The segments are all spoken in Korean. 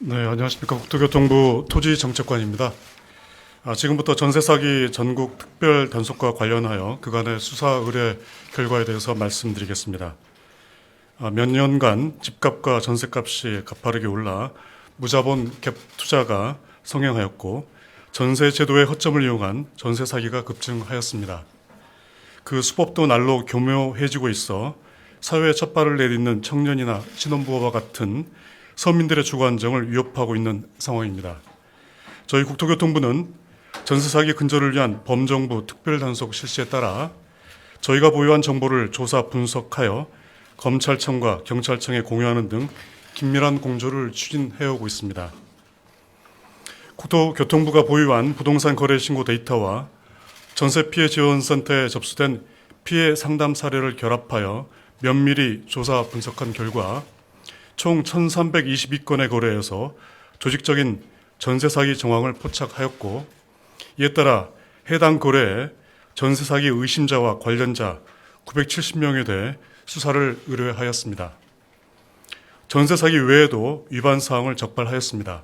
네, 안녕하십니까. 국토교통부 토지정책관입니다. 아, 지금부터 전세 사기 전국 특별 단속과 관련하여 그간의 수사 의뢰 결과에 대해서 말씀드리겠습니다. 아, 몇 년간 집값과 전세값이 가파르게 올라 무자본 갭 투자가 성행하였고 전세 제도의 허점을 이용한 전세 사기가 급증하였습니다. 그 수법도 날로 교묘해지고 있어 사회의 첫 발을 내딛는 청년이나 신혼부부와 같은 서민들의 주거 안정을 위협하고 있는 상황입니다. 저희 국토교통부는 전세 사기 근절을 위한 범정부 특별 단속 실시에 따라 저희가 보유한 정보를 조사 분석하여 검찰청과 경찰청에 공유하는 등 긴밀한 공조를 추진해 오고 있습니다. 국토교통부가 보유한 부동산 거래 신고 데이터와 전세 피해 지원센터에 접수된 피해 상담 사례를 결합하여 면밀히 조사 분석한 결과 총 1,322건의 거래에서 조직적인 전세 사기 정황을 포착하였고 이에 따라 해당 거래에 전세 사기 의심자와 관련자 970명에 대해 수사를 의뢰하였습니다. 전세 사기 외에도 위반 사항을 적발하였습니다.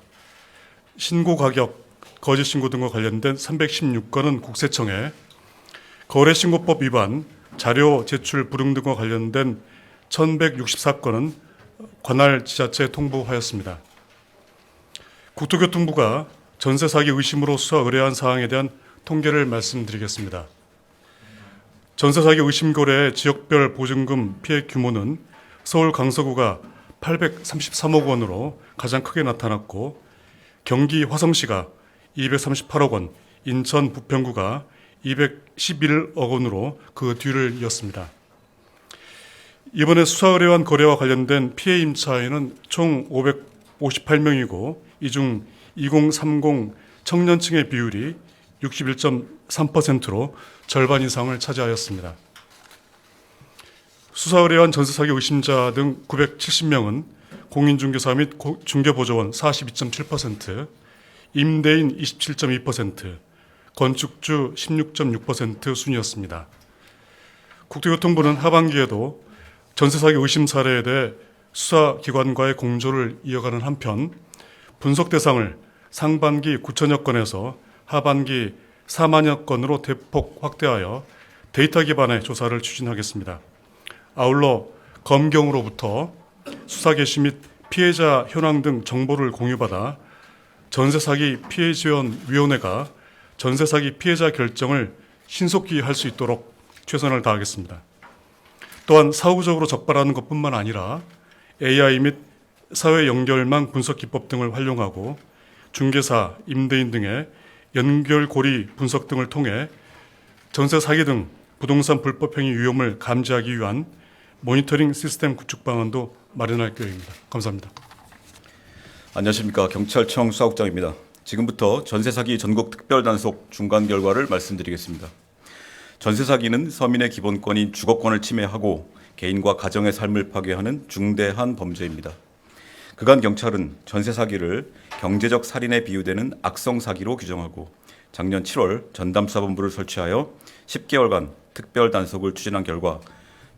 신고 가격, 거짓 신고 등과 관련된 316건은 국세청에 거래 신고법 위반, 자료 제출 불응 등과 관련된 1164건은 관할 지자체에 통보하였습니다. 국토교통부가 전세 사기 의심으로 수사 의뢰한 사항에 대한 통계를 말씀드리겠습니다. 전세 사기 의심 거래의 지역별 보증금 피해 규모는 서울 강서구가 833억 원으로 가장 크게 나타났고 경기 화성시가 238억 원, 인천 부평구가 211억 원으로 그 뒤를 이었습니다. 이번에 수사 의뢰한 거래와 관련된 피해 임차인은 총 558명이고 이 중 2030 청년층의 비율이 61.3%로 절반 이상을 차지하였습니다. 수사 의뢰한 전세 사기 의심자 등 970명은 공인중개사 및 고- 중개보조원 42.7%, 임대인 27.2%, 건축주 16.6% 순이었습니다. 국토교통부는 하반기에도 전세 사기 의심 사례에 대해 수사기관과의 공조를 이어가는 한편 분석 대상을 상반기 9천여 건에서 하반기 4만여 건으로 대폭 확대하여 데이터 기반의 조사를 추진하겠습니다. 아울러 검경으로부터 수사 개시 및 피해자 현황 등 정보를 공유받아 전세 사기 피해 지원 위원회가 전세 사기 피해자 결정을 신속히 할 수 있도록 최선을 다하겠습니다. 또한 사후적으로 적발하는 것뿐만 아니라 AI 및 사회 연결망 분석 기법 등을 활용하고 중개사, 임대인 등의 연결 고리 분석 등을 통해 전세 사기 등 부동산 불법 행위 위험을 감지하기 위한 모니터링 시스템 구축 방안도 마련할 계획입니다. 감사합니다. 안녕하십니까 경찰청 수사국장입니다. 지금부터 전세 사기 전국 특별 단속 중간 결과를 말씀드리겠습니다. 전세 사기는 서민의 기본권인 주거권을 침해하고 개인과 가정의 삶을 파괴하는 중대한 범죄입니다. 그간 경찰은 전세 사기를 경제적 살인에 비유되는 악성 사기로 규정하고 작년 7월 전담 수사본부를 설치하여 10개월간 특별 단속을 추진한 결과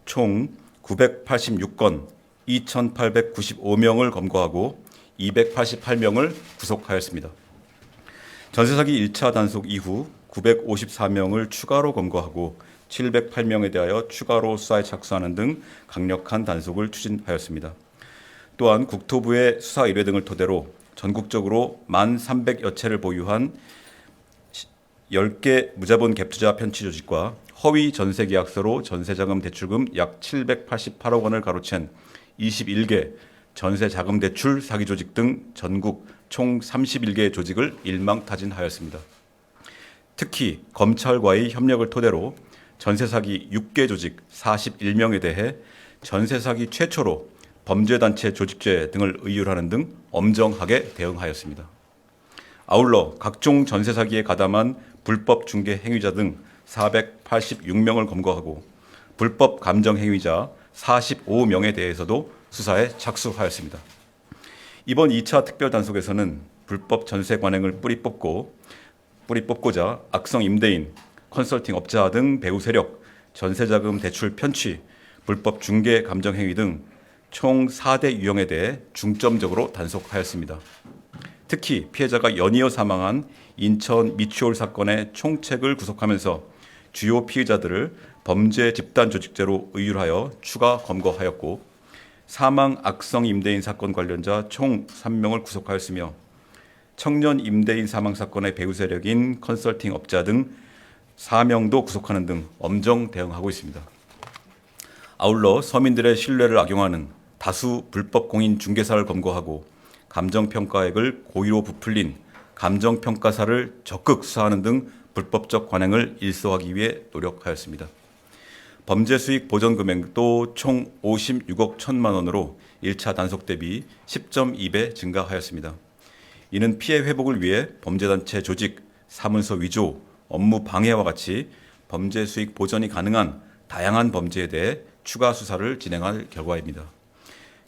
총 986건 2,895명을 검거하고 288명을 구속하였습니다. 전세 사기 1차 단속 이후 954명을 추가로 검거하고 708명에 대하여 추가로 수사에 착수하는 등 강력한 단속을 추진하였습니다. 또한 국토부의 수사 의뢰 등을 토대로 전국적으로 1,300여 채를 보유한 10개 무자본 갭투자 편취 조직과 허위 전세 계약서로 전세자금 대출금 약 788억 원을 가로챈 21개 전세 자금 대출 사기 조직 등 전국 총 31개 조직을 일망타진하였습니다. 특히 검찰과의 협력을 토대로 전세 사기 6개 조직 41명에 대해 전세 사기 최초로 범죄단체 조직죄 등을 의율하는 등 엄정하게 대응하였습니다. 아울러 각종 전세 사기에 가담한 불법 중개 행위자 등 486명을 검거하고 불법 감정 행위자 45명에 대해서도 수사에 착수하였습니다. 이번 2차 특별 단속에서는 불법 전세 관행을 뿌리 뽑고 뿌리 뽑고자 악성 임대인, 컨설팅 업자 등 배후 세력, 전세 자금 대출 편취, 불법 중개 감정 행위 등 총 4대 유형에 대해 중점적으로 단속하였습니다. 특히 피해자가 연이어 사망한 인천 미추홀 사건의 총책을 구속하면서 주요 피의자들을 범죄 집단 조직죄로 의율하여 추가 검거하였고 사망 악성 임대인 사건 관련자 총 3명을 구속하였으며 청년 임대인 사망 사건의 배후 세력인 컨설팅 업자 등 4명도 구속하는 등 엄정 대응하고 있습니다. 아울러 서민들의 신뢰를 악용하는 다수 불법 공인 중개사를 검거하고 감정평가액을 고의로 부풀린 감정평가사를 적극 수사하는 등 불법적 관행을 일소하기 위해 노력하였습니다. 범죄 수익 보전 금액도 총 56억 1천만 원으로 1차 단속 대비 10.2배 증가하였습니다. 이는 피해 회복을 위해 범죄단체 조직, 사문서 위조, 업무 방해와 같이 범죄 수익 보전이 가능한 다양한 범죄에 대해 추가 수사를 진행할 결과입니다.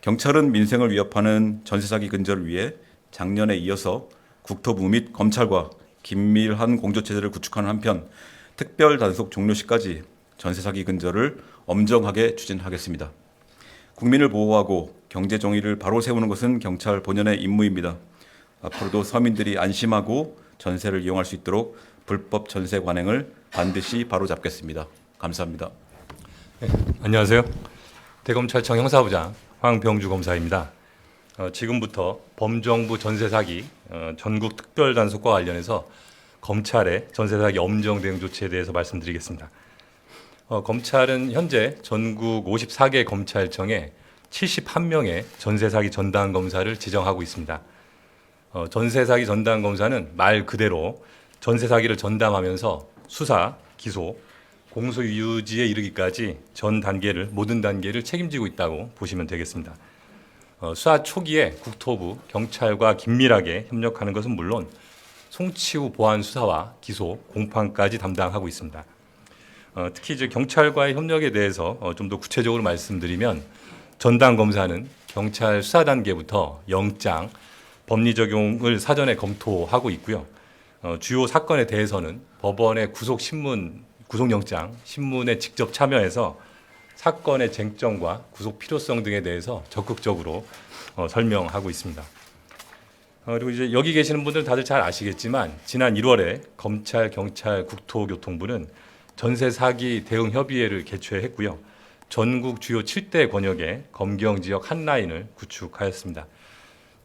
경찰은 민생을 위협하는 전세 사기 근절을 위해 작년에 이어서 국토부 및 검찰과 긴밀한 공조 체제를 구축하는 한편 특별 단속 종료 시까지 전세 사기 근절을 엄정하게 추진하겠습니다. 국민을 보호하고 경제 정의를 바로 세우는 것은 경찰 본연의 임무입니다. 앞으로도 서민들이 안심하고 전세를 이용할 수 있도록 불법 전세 관행을 반드시 바로잡겠습니다. 감사합니다. 안녕하세요. 대검찰청 형사부장 황병주 검사입니다. 어, 지금부터 범정부 전세 사기 어, 전국 특별 단속과 관련해서 검찰의 전세 사기 엄정 대응 조치에 대해서 말씀드리겠습니다. 어, 검찰은 현재 전국 54개 검찰청에 71명의 전세 사기 전담 검사를 지정하고 있습니다. 어, 전세 사기 전담 검사는 말 그대로 전세 사기를 전담하면서 수사, 기소, 공소 유지에 이르기까지 전 단계를 모든 단계를 책임지고 있다고 보시면 되겠습니다. 어, 수사 초기에 국토부, 경찰과 긴밀하게 협력하는 것은 물론 송치후 보안 수사와 기소, 공판까지 담당하고 있습니다. 어, 특히 이제 경찰과의 협력에 대해서 어, 좀더 구체적으로 말씀드리면 전담 검사는 경찰 수사 단계부터 영장, 법리 적용을 사전에 검토하고 있고요. 어, 주요 사건에 대해서는 법원의 구속 신문, 구속영장 신문에 직접 참여해서 사건의 쟁점과 구속 필요성 등에 대해서 적극적으로 어, 설명하고 있습니다. 어, 그리고 이제 여기 계시는 분들 다들 잘 아시겠지만 지난 1월에 검찰, 경찰, 국토교통부는 전세 사기 대응 협의회를 개최했고요. 전국 주요 7대 권역의 검경 지역 한 라인을 구축하였습니다.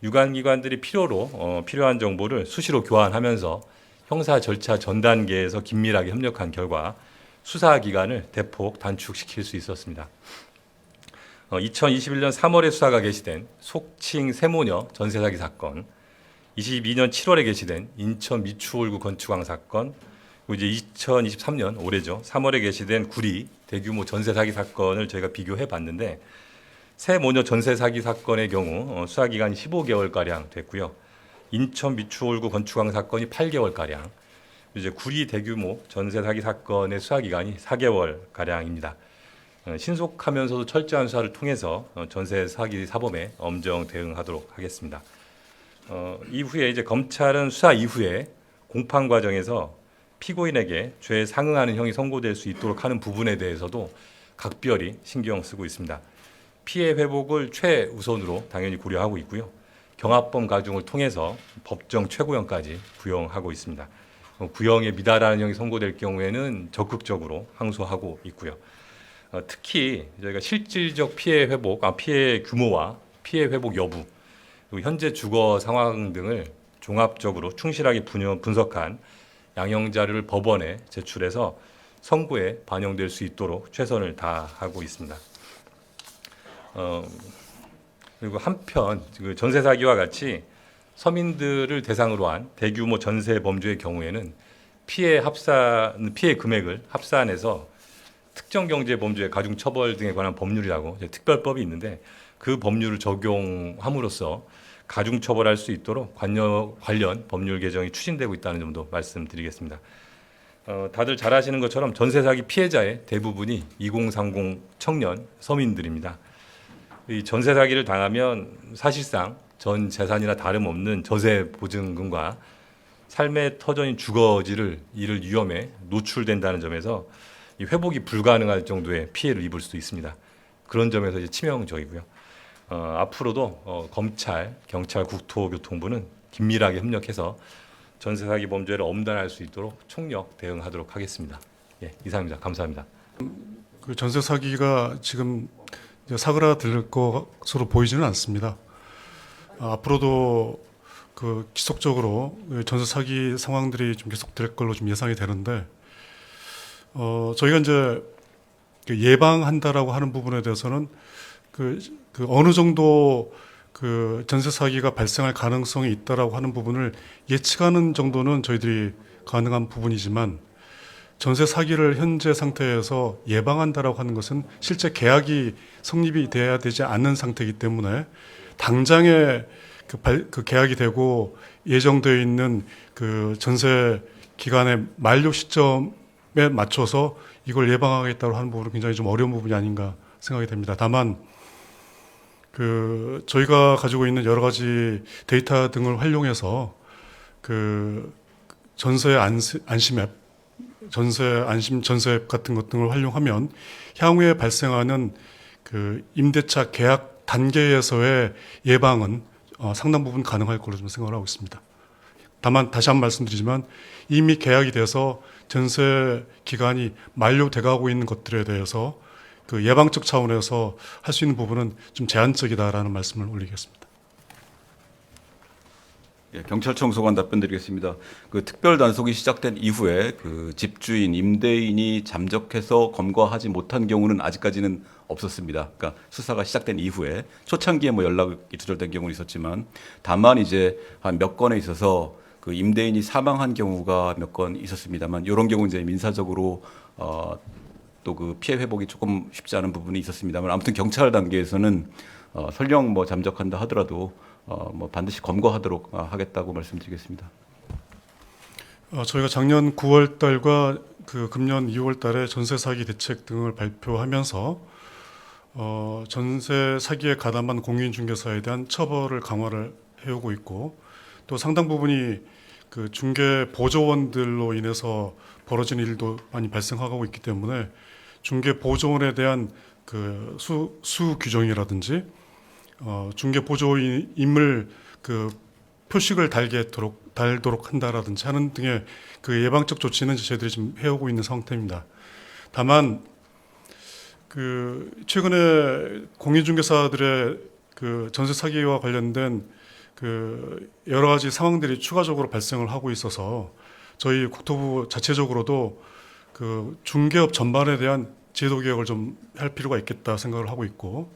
유관 기관들이 필요로 어, 필요한 정보를 수시로 교환하면서 형사 절차 전 단계에서 긴밀하게 협력한 결과 수사 기간을 대폭 단축시킬 수 있었습니다. 어, 2021년 3월에 수사가 개시된 속칭 세모녀 전세 사기 사건, 22년 7월에 개시된 인천 미추홀구 건축왕 사건, 이제 2023년 올해죠 3월에 개시된 구리 대규모 전세 사기 사건을 저희가 비교해 봤는데 새 모녀 전세 사기 사건의 경우 어, 수사 기간이 15개월 가량 됐고요. 인천 미추홀구 건축왕 사건이 8개월 가량, 이제 구리 대규모 전세 사기 사건의 수사 기간이 4개월 가량입니다. 어, 신속하면서도 철저한 수사를 통해서 어, 전세 사기 사범에 엄정 대응하도록 하겠습니다. 어, 이후에 이제 검찰은 수사 이후에 공판 과정에서 피고인에게 죄에 상응하는 형이 선고될 수 있도록 하는 부분에 대해서도 각별히 신경 쓰고 있습니다. 피해 회복을 최우선으로 당연히 고려하고 있고요. 경합범 가중을 통해서 법정 최고형까지 구형하고 있습니다. 어, 구형에 미달하는 형이 선고될 경우에는 적극적으로 항소하고 있고요. 어, 특히 저희가 실질적 피해 회복, 아, 피해 규모와 피해 회복 여부, 그리고 현재 주거 상황 등을 종합적으로 충실하게 분석한 양형 자료를 법원에 제출해서 선고에 반영될 수 있도록 최선을 다하고 있습니다. 어, 그리고 한편 그 전세 사기와 같이 서민들을 대상으로 한 대규모 전세 범죄의 경우에는 피해 합산 피해 금액을 합산해서 특정 경제 범죄 가중 처벌 등에 관한 법률이라고 특별법이 있는데 그 법률을 적용함으로써 가중 처벌할 수 있도록 관여, 관련 법률 개정이 추진되고 있다는 점도 말씀드리겠습니다. 어, 다들 잘 아시는 것처럼 전세 사기 피해자의 대부분이 2030 청년 서민들입니다. 이 전세 사기를 당하면 사실상 전 재산이나 다름없는 저세 보증금과 삶의 터전인 주거지를 이를 위험에 노출된다는 점에서 이 회복이 불가능할 정도의 피해를 입을 수도 있습니다. 그런 점에서 이제 치명적이고요. 어, 앞으로도 어, 검찰, 경찰, 국토교통부는 긴밀하게 협력해서 전세 사기 범죄를 엄단할 수 있도록 총력 대응하도록 하겠습니다. 예, 이상입니다. 감사합니다. 그 전세 사기가 지금 사그라들 것으로 보이지는 않습니다. 아, 앞으로도 그 지속적으로 그 전세 사기 상황들이 좀 계속될 걸로 좀 예상이 되는데 어 저희가 이제 그 예방한다라고 하는 부분에 대해서는 그, 그 어느 정도 그 전세 사기가 발생할 가능성이 있다라고 하는 부분을 예측하는 정도는 저희들이 가능한 부분이지만 전세 사기를 현재 상태에서 예방한다라고 하는 것은 실제 계약이 성립이 돼야 되지 않는 상태이기 때문에 당장에 그, 발, 그 계약이 되고 예정되어 있는 그 전세 기간의 만료 시점에 맞춰서 이걸 예방하겠다고 하는 부분은 굉장히 좀 어려운 부분이 아닌가 생각이 됩니다. 다만 그 저희가 가지고 있는 여러 가지 데이터 등을 활용해서 그 전세 안심, 앱 전세 안심 전세 앱 같은 것 등을 활용하면 향후에 발생하는 그 임대차 계약 단계에서의 예방은 어, 상당 부분 가능할 걸로 좀 생각을 하고 있습니다. 다만 다시 한 번 말씀드리지만 이미 계약이 돼서 전세 기간이 만료돼 가고 있는 것들에 대해서 그 예방적 차원에서 할 수 있는 부분은 좀 제한적이다라는 말씀을 올리겠습니다. 예, 경찰청 소관 답변드리겠습니다. 그 특별 단속이 시작된 이후에 그 집주인, 임대인이 잠적해서 검거하지 못한 경우는 아직까지는 없었습니다. 그러니까 수사가 시작된 이후에 초창기에 뭐 연락이 두절된 경우는 있었지만 다만 이제 한 몇 건에 있어서 그 임대인이 사망한 경우가 몇 건 있었습니다만 이런 경우 이제 민사적으로 어, 또 그 피해 회복이 조금 쉽지 않은 부분이 있었습니다만 아무튼 경찰 단계에서는 어, 설령 뭐 잠적한다 하더라도 어, 뭐 반드시 검거하도록 어, 하겠다고 말씀드리겠습니다. 어, 저희가 작년 9월 달과 그 금년 2월 달에 전세 사기 대책 등을 발표하면서 어, 전세 사기에 가담한 공인 중개사에 대한 처벌을 강화를 해오고 있고 또 상당 부분이 그 중개 보조원들로 인해서 벌어진 일도 많이 발생하고 있기 때문에 중개 보조원에 대한 그 수, 수 규정이라든지 어, 중개 보조인임을 그 표식을 달게도록 달도록 한다라든지 하는 등의 그 예방적 조치는 저희들이 지금 해오고 있는 상태입니다. 다만 그 최근에 공인중개사들의 그 전세 사기와 관련된 그 여러 가지 상황들이 추가적으로 발생을 하고 있어서 저희 국토부 자체적으로도 그 중개업 전반에 대한 제도 개혁을 좀 할 필요가 있겠다 생각을 하고 있고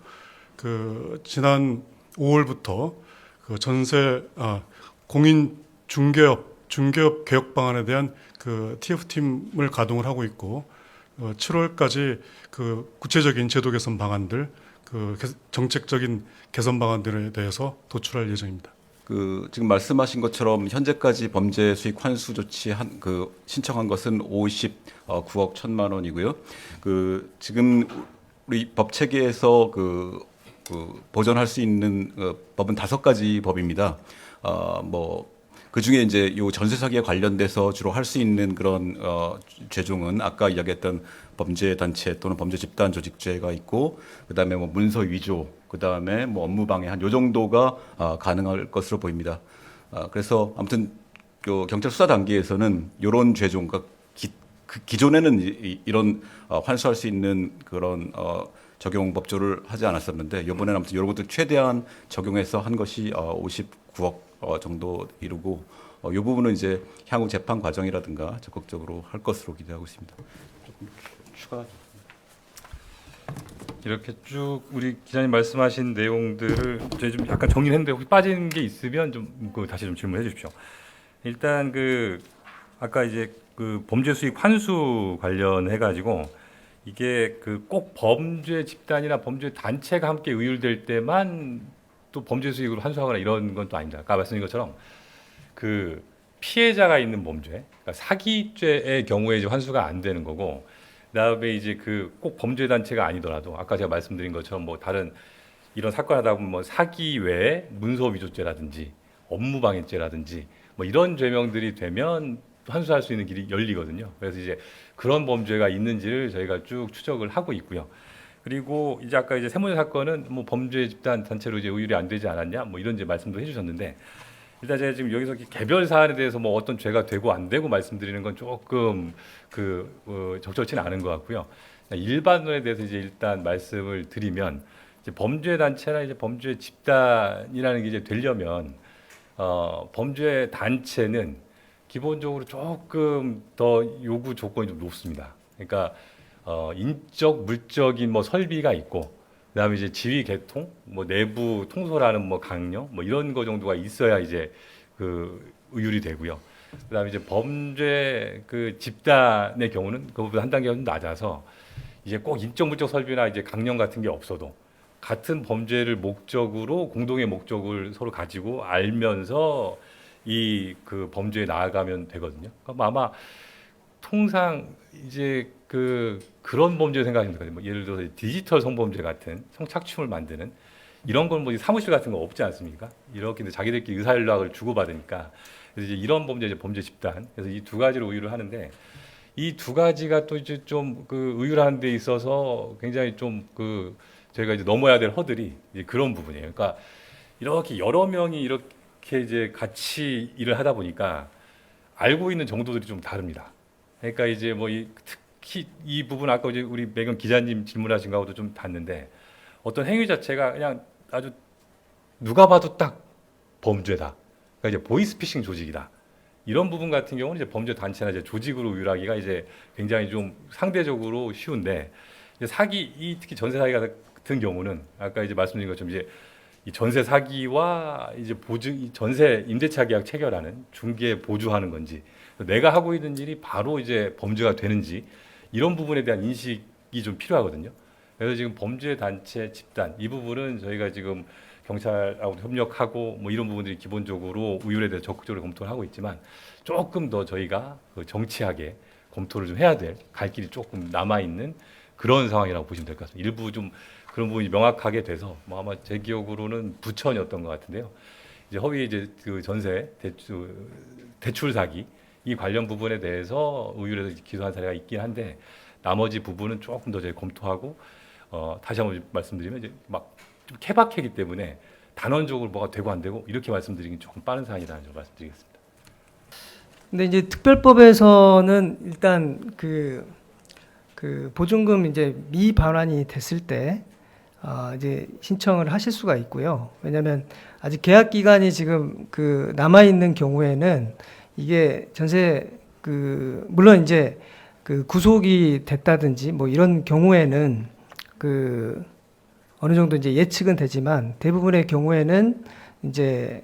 그 지난 5월부터 그 전세 아 공인 중개업 중개업 개혁 방안에 대한 그 TF 팀을 가동을 하고 있고 어, 7월까지 그 구체적인 제도 개선 방안들 그 개- 정책적인 개선 방안들에 대해서 도출할 예정입니다. 그 지금 말씀하신 것처럼 현재까지 범죄 수익 환수 조치 한 그 신청한 것은 59억 1천만 원이고요. 그 지금 우리 법 체계에서 그, 그 보존할 수 있는 어, 법은 다섯 가지 법입니다. 어 뭐 그 중에 이제 요 전세 사기에 관련돼서 주로 할 수 있는 그런 어 죄종은 아까 이야기했던 범죄 단체 또는 범죄 집단 조직죄가 있고 그다음에 뭐 문서 위조 그다음에 뭐 업무 방해 한 요 정도가 아, 가능할 것으로 보입니다. 아, 그래서 아무튼 그 경찰 수사 단계에서는 요런 죄종 그러니까 기, 그 기존에는 이, 이, 런 어, 환수할 수 있는 그런 어, 적용 법조를 하지 않았었는데 이번에는 아무튼 이런 것들 최대한 적용해서 한 것이 어, 59억 어, 정도 이루고 어, 이 부분은 이제 향후 재판 과정이라든가 적극적으로 할 것으로 기대하고 있습니다. 조금 추가. 이렇게 쭉 우리 기자님 말씀하신 내용들을 저희 좀 약간 정리했는데 혹시 빠진 게 있으면 좀 그 다시 좀 질문해 주십시오. 일단 그 아까 이제 그 범죄 수익 환수 관련해 가지고 이게 그 꼭 범죄 집단이나 범죄 단체가 함께 의율될 때만 또 범죄 수익으로 환수하거나 이런 건 또 아닙니다. 아까 말씀드린 것처럼 그 피해자가 있는 범죄, 그러니까 사기죄의 경우에 이제 환수가 안 되는 거고 그다음에 이제 그 꼭 범죄 단체가 아니더라도 아까 제가 말씀드린 것처럼 뭐 다른 이런 사건 하다 보면 뭐 사기 외에 문서 위조죄라든지 업무 방해죄라든지 뭐 이런 죄명들이 되면 환수할 수 있는 길이 열리거든요. 그래서 이제 그런 범죄가 있는지를 저희가 쭉 추적을 하고 있고요. 그리고 이제 아까 이제 세모녀 사건은 뭐 범죄 집단 단체로 이제 의율이 안 되지 않았냐 뭐 이런 이제 말씀도 해주셨는데 일단 제가 지금 여기서 개별 사안에 대해서 뭐 어떤 죄가 되고 안 되고 말씀드리는 건 조금 그 어, 적절치는 않은 것 같고요. 일반론에 대해서 이제 일단 말씀을 드리면 이제 범죄 단체나 이제 범죄 집단이라는 게 이제 되려면 어, 범죄 단체는 기본적으로 조금 더 요구 조건이 좀 높습니다. 그러니까 어, 인적 물적인 뭐 설비가 있고 그다음에 이제 지휘 개통, 뭐 내부 통솔하는 뭐 강령, 뭐 이런 거 정도가 있어야 이제 그 의율이 되고요. 그다음에 이제 범죄 그 집단의 경우는 그보다 한 단계가 좀 낮아서 이제 꼭 인적 물적 설비나 이제 강령 같은 게 없어도 같은 범죄를 목적으로 공동의 목적을 서로 가지고 알면서 이 그 범죄에 나아가면 되거든요. 그럼 아마 통상 이제 그 그런 범죄 생각하시면 되거든요. 뭐 예를 들어서 디지털 성범죄 같은 성착취물 만드는 이런 건 뭐 사무실 같은 거 없지 않습니까? 이렇게 자기들끼리 의사 연락을 주고 받으니까 그래서 이제 이런 범죄 이제 범죄 집단 그래서 이 두 가지로 의유를 하는데 이 두 가지가 또 이제 좀그 의율하는 데 있어서 굉장히 좀 그 저희가 이제 넘어야 될 허들이 그런 부분이에요. 그러니까 이렇게 여러 명이 이렇게 이제 같이 일을 하다 보니까 알고 있는 정도들이 좀 다릅니다. 그러니까 이제 뭐 이 특히 이 부분 아까 이제 우리 매경 기자님 질문하신 거하고도 좀 닿는데 어떤 행위 자체가 그냥 아주 누가 봐도 딱 범죄다. 그러니까 이제 보이스피싱 조직이다. 이런 부분 같은 경우는 이제 범죄 단체나 이제 조직으로 유일하기가 이제 굉장히 좀 상대적으로 쉬운데 사기 이 특히 전세 사기 같은 경우는 아까 이제 말씀드린 것처럼 이제 이 전세 사기와 이제 보증 이 전세 임대차 계약 체결하는 중개 보조하는 건지 내가 하고 있는 일이 바로 이제 범죄가 되는지 이런 부분에 대한 인식이 좀 필요하거든요. 그래서 지금 범죄 단체 집단 이 부분은 저희가 지금 경찰하고 협력하고 뭐 이런 부분들이 기본적으로 우율에 대해서 적극적으로 검토를 하고 있지만 조금 더 저희가 그 정치하게 검토를 좀 해야 될 갈 길이 조금 남아 있는 그런 상황이라고 보시면 될 것 같습니다. 일부 좀 그런 부분이 명확하게 돼서 뭐 아마 제 기억으로는 부천이었던 것 같은데요. 이제 허위 이제 그 전세 대출 대출 사기 이 관련 부분에 대해서 의율에서 기소한 사례가 있긴 한데 나머지 부분은 조금 더 저희 검토하고 어, 다시 한번 말씀드리면 이제 막 좀 케바케기 때문에 단원적으로 뭐가 되고 안 되고 이렇게 말씀드리긴 조금 빠른 사안이라는 점 말씀드리겠습니다. 근데 이제 특별법에서는 일단 그, 그 보증금 이제 미반환이 됐을 때 어, 이제 신청을 하실 수가 있고요. 왜냐하면 아직 계약 기간이 지금 그 남아 있는 경우에는 이게 전세 그 물론 이제 그 구속이 됐다든지 뭐 이런 경우에는 그 어느 정도 이제 예측은 되지만 대부분의 경우에는 이제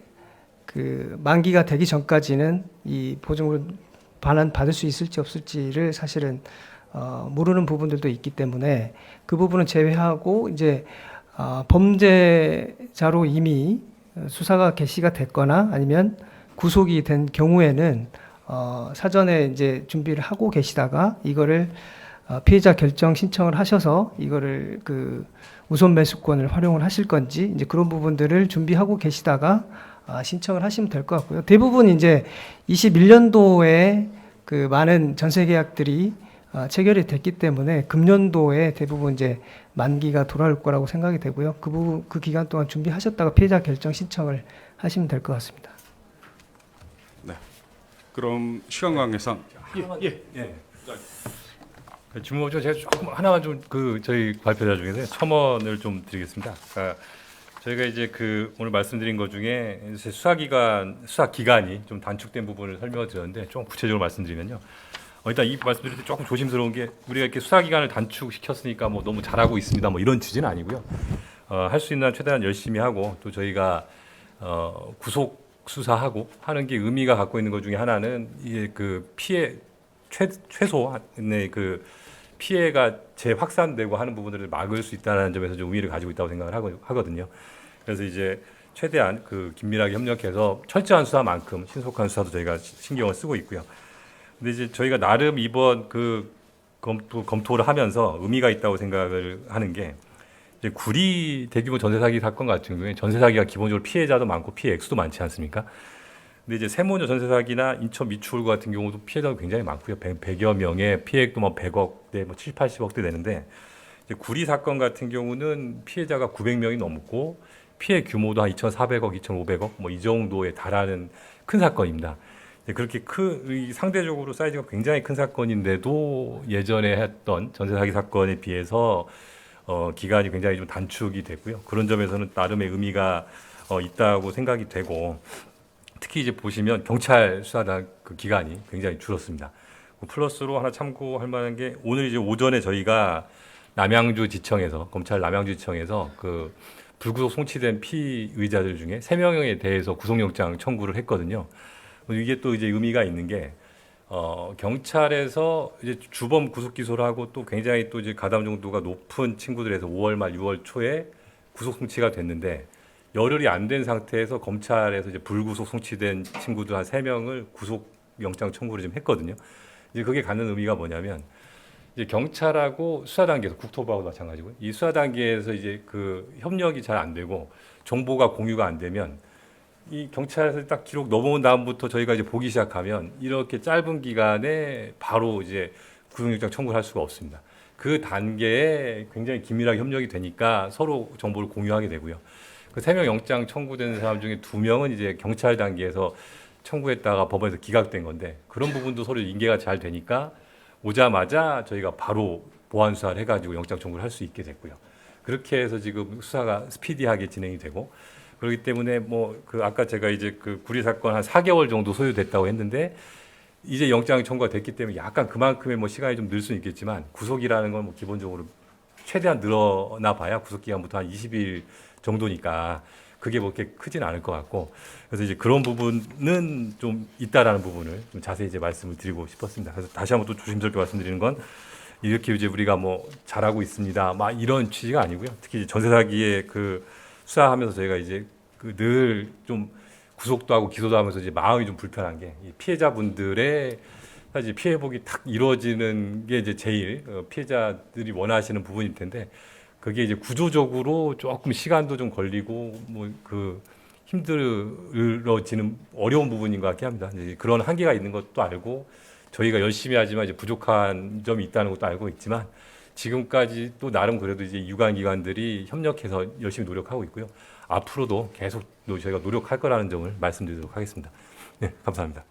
그 만기가 되기 전까지는 이 보증을 반환 받을 수 있을지 없을지를 사실은 어, 모르는 부분들도 있기 때문에 그 부분은 제외하고 이제 어, 범죄자로 이미 수사가 개시가 됐거나 아니면 구속이 된 경우에는 어, 사전에 이제 준비를 하고 계시다가 이거를 어, 피해자 결정 신청을 하셔서 이거를 그 우선 매수권을 활용을 하실 건지 이제 그런 부분들을 준비하고 계시다가 아, 신청을 하시면 될 것 같고요. 대부분 이제 21년도에 그 많은 전세 계약들이 아, 체결이 됐기 때문에 금년도에 대부분 이제 만기가 돌아올 거라고 생각이 되고요. 그 부분 그 기간 동안 준비하셨다가 피해자 결정 신청을 하시면 될 것 같습니다. 그럼 시간 관계상 예, 예. 그 질문 좀 제가 조금 하나만 좀 그 저희 발표자 중에서 첨언을 좀 드리겠습니다. 아, 저희가 이제 그 오늘 말씀드린 것 중에 이제 수사 기간 수사 기간이 좀 단축된 부분을 설명을 드렸는데 좀 구체적으로 말씀드리면요. 어, 일단 이 말씀드릴 때 조금 조심스러운 게 우리가 이렇게 수사 기간을 단축시켰으니까 뭐 너무 잘하고 있습니다. 뭐 이런 취지는 아니고요. 어, 할 수 있는 한 최대한 열심히 하고 또 저희가 어, 구속 수사하고 하는 게 의미가 갖고 있는 것 중에 하나는 이게 그 피해 최, 최소한의 그 피해가 재확산되고 하는 부분들을 막을 수 있다는 점에서 좀 의미를 가지고 있다고 생각을 하거, 하거든요. 그래서 이제 최대한 그 긴밀하게 협력해서 철저한 수사만큼 신속한 수사도 저희가 시- 신경을 쓰고 있고요. 근데 이제 저희가 나름 이번 그 검토, 검토 를 하면서 의미가 있다고 생각을 하는 게 이제 구리 대규모 전세 사기 사건 같은 경우에 전세 사기가 기본적으로 피해자도 많고 피해 액수도 많지 않습니까? 근데 이제 세모녀 전세 사기나 인천 미추홀 같은 경우도 피해자가 굉장히 많고요. 100, 여 명의 피해액도 뭐 100억대, 뭐 7, 80억대 되는데 이제 구리 사건 같은 경우는 피해자가 900명이 넘고 피해 규모도 한 2,400억, 2,500억 뭐 이 정도에 달하는 큰 사건입니다. 이제 그렇게 큰이 상대적으로 사이즈가 굉장히 큰 사건인데도 예전에 했던 전세 사기 사건에 비해서 어, 기간이 굉장히 좀 단축이 됐고요. 그런 점에서는 나름의 의미가 어, 있다고 생각이 되고 특히 이제 보시면 경찰 수사단 그 기간이 굉장히 줄었습니다. 그 플러스로 하나 참고할 만한 게 오늘 이제 오전에 저희가 남양주 지청에서 검찰 남양주 지청에서 그 불구속 송치된 피의자들 중에 세 명에 대해서 구속영장 청구를 했거든요. 이게 또 이제 의미가 있는 게 어, 경찰에서 이제 주범 구속 기소를 하고 또 굉장히 또 이제 가담 정도가 높은 친구들에서 5월 말 6월 초에 구속 송치가 됐는데 열흘이 안 된 상태에서 검찰에서 이제 불구속 송치된 친구들 한 세 명을 구속 영장 청구를 좀 했거든요. 이제 그게 갖는 의미가 뭐냐면 이제 경찰하고 수사 단계에서 국토부하고 마찬가지고 이 수사 단계에서 이제 그 협력이 잘 안 되고 정보가 공유가 안 되면 이 경찰에서 딱 기록 넘어온 다음부터 저희가 이제 보기 시작하면 이렇게 짧은 기간에 바로 이제 구속영장 청구를 할 수가 없습니다. 그 단계에 굉장히 긴밀하게 협력이 되니까 서로 정보를 공유하게 되고요. 그 세 명 영장 청구된 사람 중에 두 명은 이제 경찰 단계에서 청구했다가 법원에서 기각된 건데 그런 부분도 서로 인계가 잘 되니까 오자마자 저희가 바로 보안 수사를 해가지고 영장 청구를 할 수 있게 됐고요. 그렇게 해서 지금 수사가 스피디하게 진행이 되고 그렇기 때문에 뭐 그 아까 제가 이제 그 구리 사건 한 4개월 정도 소요됐다고 했는데 이제 영장 청구가 됐기 때문에 약간 그만큼의 뭐 시간이 좀 늘 수는 있겠지만 구속이라는 건 뭐 기본적으로 최대한 늘어나 봐야 구속 기간부터 한 20일 정도니까 그게 뭐 이렇게 크진 않을 것 같고 그래서 이제 그런 부분은 좀 있다라는 부분을 좀 자세히 이제 말씀을 드리고 싶었습니다. 그래서 다시 한번 또 조심스럽게 말씀드리는 건 이렇게 이제 우리가 뭐 잘하고 있습니다. 막 이런 취지가 아니고요. 특히 전세 사기의 그 수사하면서 저희가 이제 그 늘 좀 구속도 하고 기소도 하면서 이제 마음이 좀 불편한 게이 피해자분들의 사실 피해 복이 탁 이루어지는 게 이제 제일 어, 피해자들이 원하시는 부분일 텐데 그게 이제 구조적으로 조금 시간도 좀 걸리고 뭐 그 힘들어지는 어려운 부분인 것 같긴 합니다. 그런 한계가 있는 것도 알고 저희가 열심히 하지만 이제 부족한 점이 있다는 것도 알고 있지만 지금까지 또 나름 그래도 이제 유관 기관들이 협력해서 열심히 노력하고 있고요. 앞으로도 계속 저희가 노력할 거라는 점을 말씀드리도록 하겠습니다. 네, 감사합니다.